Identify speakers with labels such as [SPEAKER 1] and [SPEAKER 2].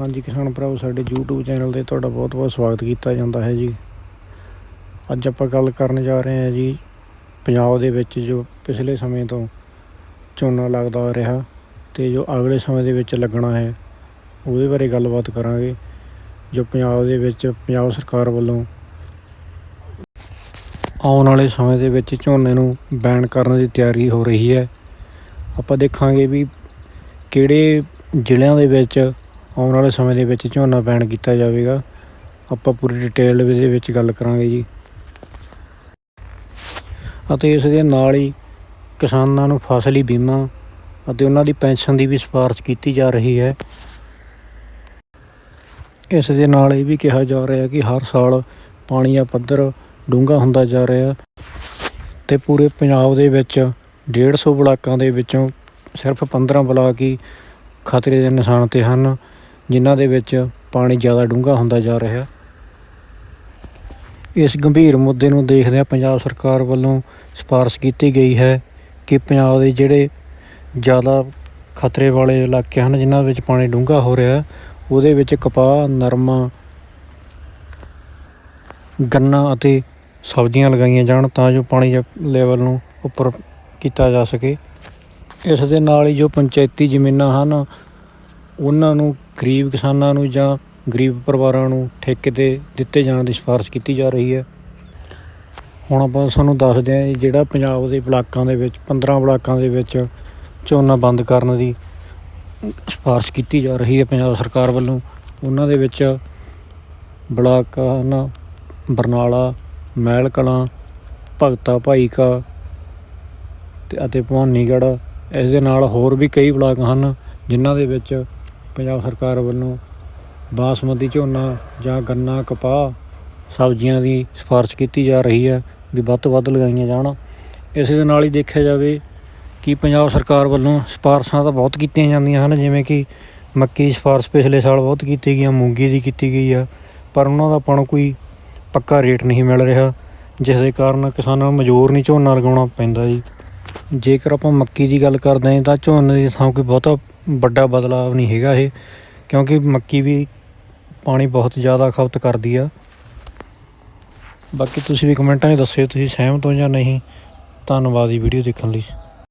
[SPEAKER 1] ਹਾਂਜੀ, ਕਿਸਾਨ ਭਰਾਵੋ, ਸਾਡੇ YouTube ਚੈਨਲ ਤੇ ਤੁਹਾਡਾ ਬਹੁਤ-ਬਹੁਤ ਸਵਾਗਤ ਕੀਤਾ ਜਾਂਦਾ ਹੈ ਜੀ। ਅੱਜ ਆਪਾਂ ਗੱਲ ਕਰਨ ਜਾ ਰਹੇ ਹਾਂ ਜੀ, ਪੰਜਾਬ ਦੇ ਵਿੱਚ ਜੋ ਪਿਛਲੇ ਸਮੇਂ ਤੋਂ ਝੋਨਾ ਲੱਗਦਾ ਆ ਰਿਹਾ ਤੇ ਜੋ ਅਗਲੇ ਸਮੇਂ ਦੇ ਵਿੱਚ ਲੱਗਣਾ ਹੈ, ਉਹਦੇ ਬਾਰੇ ਗੱਲਬਾਤ ਕਰਾਂਗੇ, ਜੋ ਪੰਜਾਬ ਦੇ ਵਿੱਚ, ਪੰਜਾਬ ਸਰਕਾਰ ਵੱਲੋਂ ਆਉਣ ਵਾਲੇ ਸਮੇਂ ਦੇ ਵਿੱਚ ਝੋਨੇ ਨੂੰ ਬੈਨ ਕਰਨ ਦੀ ਤਿਆਰੀ ਹੋ ਰਹੀ ਹੈ। ਆਪਾਂ ਦੇਖਾਂਗੇ ਵੀ ਕਿਹੜੇ ਜ਼ਿਲ੍ਹਿਆਂ ਦੇ ਵਿੱਚ ਆਉਣ ਵਾਲੇ ਸਮੇਂ ਦੇ ਵਿੱਚ ਝੋਨਾ ਬੈਨ ਕੀਤਾ ਜਾਵੇਗਾ। ਆਪਾਂ ਪੂਰੀ ਡਿਟੇਲ ਦੇ ਵਿੱਚ ਗੱਲ ਕਰਾਂਗੇ ਜੀ। ਅਤੇ ਇਸ ਦੇ ਨਾਲ ਹੀ ਕਿਸਾਨਾਂ ਨੂੰ ਫਸਲੀ ਬੀਮਾ ਅਤੇ ਉਹਨਾਂ ਦੀ ਪੈਨਸ਼ਨ ਦੀ ਵੀ ਸਿਫਾਰਿਸ਼ ਕੀਤੀ ਜਾ ਰਹੀ ਹੈ। ਇਸ ਦੇ ਨਾਲ ਇਹ ਵੀ ਕਿਹਾ ਜਾ ਰਿਹਾ ਕਿ ਹਰ ਸਾਲ ਪਾਣੀ ਦਾ ਪੱਧਰ ਡੂੰਘਾ ਹੁੰਦਾ ਜਾ ਰਿਹਾ ਤੇ ਪੂਰੇ ਪੰਜਾਬ ਦੇ ਵਿੱਚ 150 ਬਲਾਕਾਂ ਦੇ ਵਿੱਚੋਂ ਸਿਰਫ 15 ਬਲਾਕ ਹੀ ਖਤਰੇ ਦੇ ਨਿਸ਼ਾਨ ਤੇ ਹਨ। ਜਿਨ੍ਹਾਂ ਦੇ ਵਿੱਚ ਪਾਣੀ ਜ਼ਿਆਦਾ ਡੂੰਘਾ ਹੁੰਦਾ ਜਾ ਰਿਹਾ। ਇਸ ਗੰਭੀਰ ਮੁੱਦੇ ਨੂੰ ਦੇਖਦਿਆਂ ਪੰਜਾਬ ਸਰਕਾਰ ਵੱਲੋਂ ਸਿਫਾਰਿਸ਼ ਕੀਤੀ ਗਈ ਹੈ ਕਿ ਪੰਜਾਬ ਦੇ ਜਿਹੜੇ ਜ਼ਿਆਦਾ ਖਤਰੇ ਵਾਲੇ ਇਲਾਕੇ ਹਨ, ਜਿਨ੍ਹਾਂ ਵਿੱਚ ਪਾਣੀ ਡੂੰਘਾ ਹੋ ਰਿਹਾ, ਉਹਦੇ ਵਿੱਚ ਕਪਾਹ, ਨਰਮਾ, ਗੰਨਾ ਅਤੇ ਸਬਜ਼ੀਆਂ ਲਗਾਈਆਂ ਜਾਣ ਤਾਂ ਜੋ ਪਾਣੀ ਲੈਵਲ ਨੂੰ ਉੱਪਰ ਕੀਤਾ ਜਾ ਸਕੇ। ਇਸ ਦੇ ਨਾਲ ਹੀ ਜੋ ਪੰਚਾਇਤੀ ਜ਼ਮੀਨਾਂ ਹਨ ਉਹਨਾਂ ਨੂੰ ਗਰੀਬ ਕਿਸਾਨਾਂ ਨੂੰ ਜਾਂ ਗਰੀਬ ਪਰਿਵਾਰਾਂ ਨੂੰ ਠੇਕੇ ਤੇ ਦਿੱਤੇ ਜਾਣ ਦੀ ਸਿਫਾਰਿਸ਼ ਕੀਤੀ ਜਾ ਰਹੀ ਹੈ। ਹੁਣ ਆਪਾਂ ਤੁਹਾਨੂੰ ਦੱਸਦੇ ਹਾਂ ਜੀ, ਜਿਹੜਾ ਪੰਜਾਬ ਦੇ ਬਲਾਕਾਂ ਦੇ ਵਿੱਚ 15 ਬਲਾਕਾਂ ਦੇ ਵਿੱਚ ਝੋਨਾ ਬੰਦ ਕਰਨ ਦੀ ਸਿਫਾਰਿਸ਼ ਕੀਤੀ ਜਾ ਰਹੀ ਹੈ ਪੰਜਾਬ ਸਰਕਾਰ ਵੱਲੋਂ। ਉਹਨਾਂ ਦੇ ਵਿੱਚ ਬਲਾਕ ਹਨ ਬਰਨਾਲਾ ਮਹਿਲ ਕਲਾਂ ਭਗਤਾ ਭਾਈਕਾ ਤੇ ਅਤੇ ਭਵਾਨੀਗੜ੍ਹ। ਇਸ ਦੇ ਨਾਲ ਹੋਰ ਵੀ ਕਈ ਬਲਾਕ ਹਨ ਜਿਨ੍ਹਾਂ ਦੇ ਵਿੱਚ ਪੰਜਾਬ ਸਰਕਾਰ ਵੱਲੋਂ ਬਾਸਮਤੀ ਝੋਨਾ ਜਾਂ ਗੰਨਾ, ਕਪਾਹ ਸਬਜ਼ੀਆਂ ਦੀ ਸਿਫਾਰਿਸ਼ ਕੀਤੀ ਜਾ ਰਹੀ ਹੈ ਵੀ ਵੱਧ ਤੋਂ ਵੱਧ ਲਗਾਈਆਂ ਜਾਣ। ਇਸ ਦੇ ਨਾਲ ਹੀ ਦੇਖਿਆ ਜਾਵੇ ਕਿ ਪੰਜਾਬ ਸਰਕਾਰ ਵੱਲੋਂ ਸਿਫਾਰਸ਼ਾਂ ਤਾਂ ਬਹੁਤ ਕੀਤੀਆਂ ਜਾਂਦੀਆਂ ਹਨ, ਜਿਵੇਂ ਕਿ ਮੱਕੀ ਦੀ ਸਿਫਾਰਿਸ਼ ਪਿਛਲੇ ਸਾਲ ਬਹੁਤ ਕੀਤੀ ਗਈ ਆ ਮੂੰਗੀ ਦੀ ਕੀਤੀ ਗਈ ਆ ਪਰ ਉਹਨਾਂ ਦਾ ਆਪਾਂ ਨੂੰ ਕੋਈ ਪੱਕਾ ਰੇਟ ਨਹੀਂ ਮਿਲ ਰਿਹਾ, ਜਿਸ ਦੇ ਕਾਰਨ ਕਿਸਾਨਾਂ ਨੂੰ ਮਜ਼ਦੂਰ ਨਹੀਂ ਝੋਨਾ ਲਗਾਉਣਾ ਪੈਂਦਾ ਜੀ। ਜੇਕਰ ਆਪਾਂ ਮੱਕੀ ਦੀ ਗੱਲ ਕਰਦੇ ਹਾਂ ਤਾਂ ਝੋਨੇ ਦੀ ਥਾਂ ਕੋਈ ਬਹੁਤਾ ਵੱਡਾ ਬਦਲਾਅ ਨਹੀਂ ਹੈਗਾ ਇਹ, ਕਿਉਂਕਿ ਮੱਕੀ ਵੀ ਪਾਣੀ ਬਹੁਤ ਜ਼ਿਆਦਾ ਖਪਤ ਕਰਦੀ ਆ। ਬਾਕੀ ਤੁਸੀਂ ਵੀ ਕਮੈਂਟਾਂ 'ਚ ਦੱਸਿਓ ਤੁਸੀਂ ਸਹਿਮਤ ਹੋ ਜਾਂ ਨਹੀਂ। ਧੰਨਵਾਦ ਜੀ ਵੀਡੀਓ ਦੇਖਣ ਲਈ।